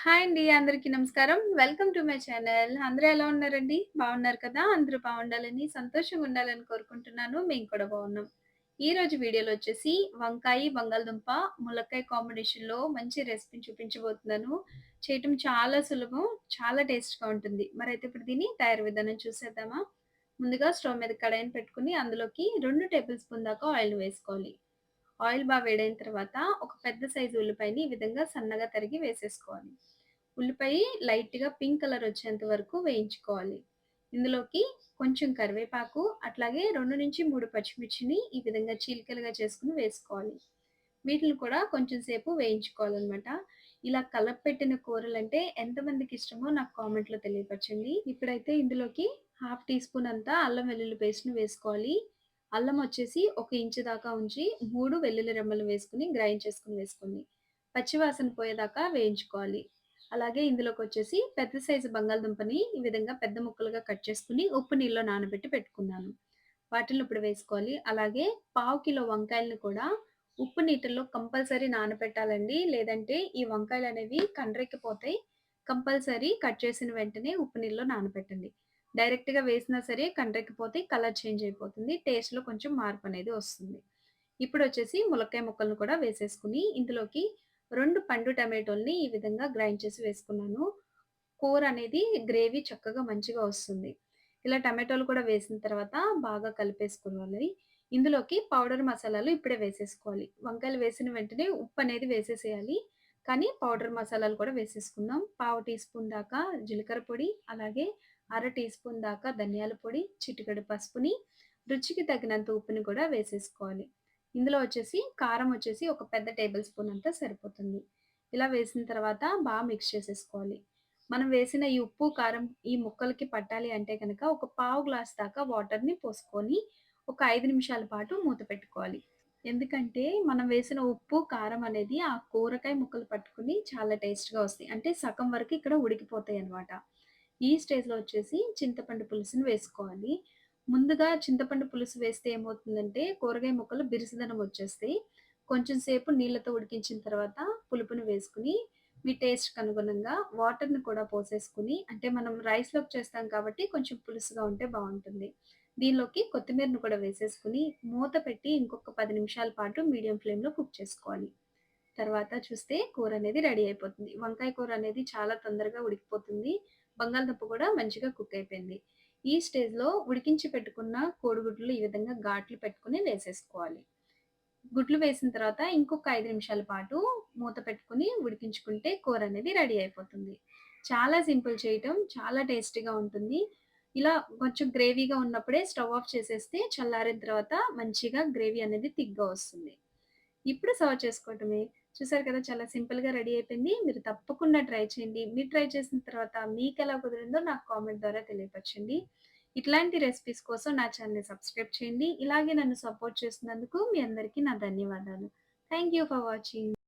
Hi అండి. అందరికీ నమస్కారం. Welcome to my channel. అందరూ ఎలా ఉన్నారండి? బాగున్నారు కదా! అందరూ బాగుండాలని, సంతోషంగా ఉండాలని కోరుకుంటున్నాను. మేము కూడా బాగున్నాం. ఈ రోజు వీడియోలో వచ్చేసి వంకాయ బంగాళదుంప, ములక్కాయ కాంబినేషన్‌లో మంచి రెసిపీ చూపించబోతున్నాను. చేయటం చాలా సులభం. చాలా టేస్ట్‌గా ఉంటుంది. మరైతే ఇప్పుడు దీని తయారు విధానం చూసేద్దామా? ముందుగా స్టవ్ మీద కడాయిని పెట్టుకొని అందులోకి రెండు టేబుల్ స్పూన్ దాకా ఆయిల్ వేసుకోవాలి. ఆయిల్ బాగా వేడైన తర్వాత ఒక పెద్ద సైజు ఉల్లిపాయని ఈ విధంగా సన్నగా తరిగి వేసేసుకోవాలి. ఉల్లిపాయ లైట్‌గా పింక్ కలర్ వచ్చేంత వరకు వేయించుకోవాలి. ఇందులోకి కొంచెం కరివేపాకు, అట్లాగే 2-3 పచ్చిమిర్చిని ఈ విధంగా చీలికలుగా చేసుకుని వేసుకోవాలి. వీటిని కూడా కొంచెం సేపు వేయించుకోవాలన్నమాట ఇలా కలపెట్టిన కూరలంటే ఎంతమందికి ఇష్టమో నాకు కామెంట్‌లో తెలియపరచండి. ఇప్పుడైతే ఇందులోకి హాఫ్ టీ స్పూన్ అంతా అల్లం వెల్లుల్లి పేస్ట్‌ని వేసుకోవాలి. అల్లం వచ్చేసి ఒక ఇంచు దాకా ఉంచి మూడు వెల్లుల్లి రెమ్మలు వేసుకుని గ్రైండ్ చేసుకుని వేసుకుంది పచ్చివాసన పోయేదాకా వేయించుకోవాలి. అలాగే ఇందులోకి వచ్చేసి పెద్ద సైజు బంగాళదుంపని ఈ విధంగా పెద్ద ముక్కలుగా కట్ చేసుకుని ఉప్పు నీళ్ళలో నానబెట్టి పెట్టుకున్నాను. వాటిని ఇప్పుడు వేసుకోవాలి. అలాగే పావు కిలో వంకాయలను కూడా ఉప్పు నీటిలో కంపల్సరీ నానబెట్టాలండి. లేదంటే ఈ వంకాయలు అనేవి కండ్రెక్కిపోతాయి. కంపల్సరీ కట్ చేసిన వెంటనే ఉప్పు నీళ్ళలో నానబెట్టండి. డైరెక్ట్‌గా వేసినా సరే కండ్రెక్కిపోతే కలర్ చేంజ్ అయిపోతుంది. టేస్ట్‌లో కొంచెం మార్పు అనేది వస్తుంది. ఇప్పుడు వచ్చేసి ములక్కాయ ముక్కలను కూడా వేసేసుకుని ఇందులోకి రెండు పండు టమాటోల్ని ఈ విధంగా గ్రైండ్ చేసి వేసుకున్నాను. కూర అనేది గ్రేవీ చక్కగా మంచిగా వస్తుంది. ఇలా టమాటోలు కూడా వేసిన తర్వాత బాగా కలిపేసుకోవాలి. ఇందులోకి పౌడర్ మసాలాలు ఇప్పుడే వేసేసుకోవాలి. వంకాయలు వేసిన వెంటనే ఉప్పు అనేది వేసేసేయాలి. కానీ పౌడర్ మసాలాలు కూడా వేసేసుకుందాం. పావు టీ స్పూన్ దాకా జీలకర్ర పొడి, అలాగే అర టీ స్పూన్ దాకా ధనియాల పొడి, చిటికెడు పసుపుని, రుచికి తగినంత ఉప్పుని కూడా వేసేసుకోవాలి. ఇందులో వచ్చేసి కారం వచ్చేసి ఒక పెద్ద టేబుల్ స్పూన్ అంతా సరిపోతుంది. ఇలా వేసిన తర్వాత బాగా మిక్స్ చేసేసుకోవాలి. మనం వేసిన ఈ ఉప్పు, కారం ఈ ముక్కలకి పట్టాలి అంటే కనుక ఒక పావు గ్లాస్ దాకా వాటర్‌ని పోసుకొని ఒక ఐదు నిమిషాల పాటు మూత పెట్టుకోవాలి. ఎందుకంటే మనం వేసిన ఉప్పు, కారం అనేది ఆ కూరకాయ ముక్కలు పట్టుకుని చాలా టేస్ట్‌గా వస్తాయి. అంటే సగం వరకు ఇక్కడ ఉడికిపోతాయి అనమాట ఈ స్టేజ్‌లో వచ్చేసి చింతపండు పులుసుని వేసుకోవాలి. ముందుగా చింతపండు పులుసు వేస్తే ఏమవుతుందంటే కూరగాయ ముక్కలు బిరుసుదనం వచ్చేస్తాయి. కొంచెం సేపు నీళ్ళతో ఉడికించిన తర్వాత పులుపుని వేసుకుని మీ టేస్ట్‌కి అనుగుణంగా వాటర్‌ని కూడా పోసేసుకుని అంటే మనం రైస్‌లోకి చేస్తాం కాబట్టి కొంచెం పులుసుగా ఉంటే బాగుంటుంది దీనిలోకి కొత్తిమీరను కూడా వేసేసుకుని మూత పెట్టి ఇంకొక పది నిమిషాల పాటు మీడియం ఫ్లేమ్‌లో కుక్ చేసుకోవాలి. తర్వాత చూస్తే కూర అనేది రెడీ అయిపోతుంది. వంకాయ కూర అనేది చాలా తొందరగా ఉడికిపోతుంది. బంగాళదుంప కూడా మంచిగా కుక్ అయిపోయింది. ఈ స్టేజ్‌లో ఉడికించి పెట్టుకున్న కోడిగుడ్లు ఈ విధంగా ఘాట్లు పెట్టుకొని వేసేసుకోవాలి. గుడ్లు వేసిన తర్వాత ఇంకొక ఐదు నిమిషాల పాటు మూత పెట్టుకొని ఉడికించుకుంటే కూర అనేది రెడీ అయిపోతుంది. చాలా సింపుల్ చేయటం. చాలా టేస్టీగా ఉంటుంది. ఇలా కొంచెం గ్రేవీగా ఉన్నప్పుడే స్టవ్ ఆఫ్ చేసేస్తే చల్లారిన తర్వాత మంచిగా గ్రేవీ అనేది తిగ్గా వస్తుంది. ఇప్పుడు సర్వ్ చేసుకోవటమే. చూసారు కదా! చాలా సింపుల్‌గా రెడీ అయిపోయింది. మీరు తప్పకుండా ట్రై చేయండి. మీరు ట్రై చేసిన తర్వాత మీకు ఎలా కుదిరిందో నాకు కామెంట్ ద్వారా తెలియపరచండి. ఇట్లాంటి రెసిపీస్ కోసం నా ఛానల్ని సబ్స్క్రైబ్ చేయండి. ఇలాగే నన్ను సపోర్ట్ చేసినందుకు మీ అందరికీ నా ధన్యవాదాలు. Thank you for watching.